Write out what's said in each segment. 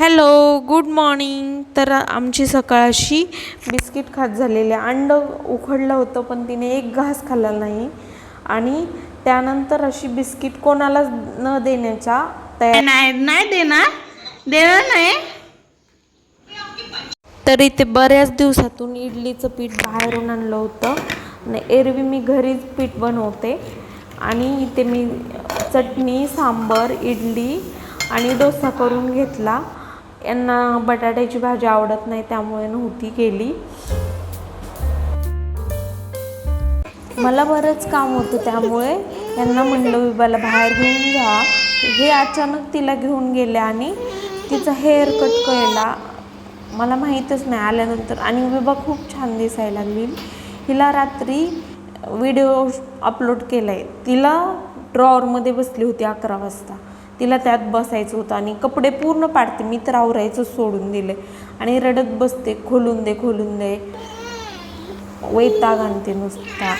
Hello good morning. तर आमची सकाळ अशी बिस्किट खात झालेली. अंड उखडलं होतं पण तिने एक घास खाल्ला नाही. आणि त्यानंतर अशी बिस्किट कोणालाच न देण्याच्या तयार नाही नाही देणार. देणार नाही. तर इथे बऱ्याच दिवसातून इडलीचं पीठ बाहेरून आणलं होतं. आणि एरवी मी घरीच पीठ बनवते. आणि इथे मी चटणी सांबर इडली आणि डोसा करून घेतला. यांना बटाट्याची भाजी आवडत नाही त्यामुळे नव्हती केली. मला बरंच काम होतं त्यामुळे यांना म्हणलं विबाला बाहेर घेऊन जा. हे अचानक तिला घेऊन गेले आणि तिचा हेअर कट केला मला माहीतच नाही आल्यानंतर. आणि विभा खूप छान दिसायला लागली. हिला रात्री व्हिडिओ अपलोड केला आहे तिला ड्रॉवरमध्ये बसली होती अकरा वाजता. तिला त्यात बसायचं होतं आणि कपडे पूर्ण पाडते. मी तर आवरायचं सोडून दिले. आणि रडत बसते खोलून दे खोलून दे. वैताग आणते नुसता.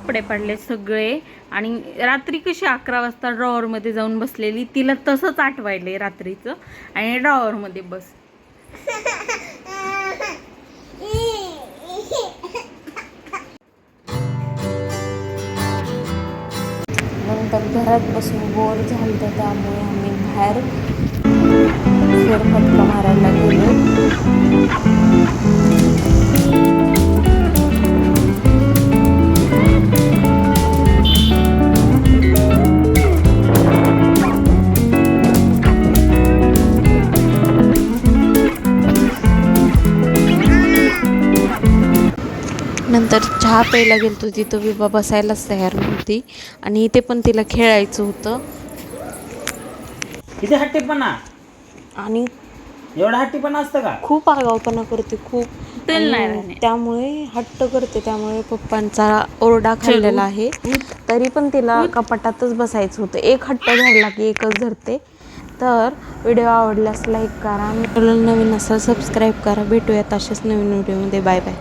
कपडे पडले सगळे. आणि रात्री कशी अकरा वाजता ड्रॉवर मध्ये जाऊन बसलेली तिला तसंच आठवायलंय रात्रीचं. आणि ड्रॉवर मध्ये बस. नंतर घरात बसून बोर झालं तर त्यामुळे आम्ही बाहेर फेरफटका मारायला गेलो. नंतर चहा प्यायला गेलतो तिथं विभा बसायलाच तयार नव्हती. आणि इथे पण तिला खेळायचं होतं. किती हट्टीपणा? आणि एवढा हट्टीपणा असतं का? खूप आगाऊपणा करते खूप. तेल नाही आणि राहणे. त्यामुळे हट्ट करते त्यामुळे पप्पांचा ओरडा खाल्लेला आहे. तरी पण तिला कपाटातच बसायचं होतं. एक हट्ट धरला की एकच धरते. तर व्हिडिओ आवडल्यास लाईक करा. आणि चॅनल नवीन असेल सबस्क्राईब करा. भेटूयात अशाच नवीन व्हिडिओमध्ये. Bye bye.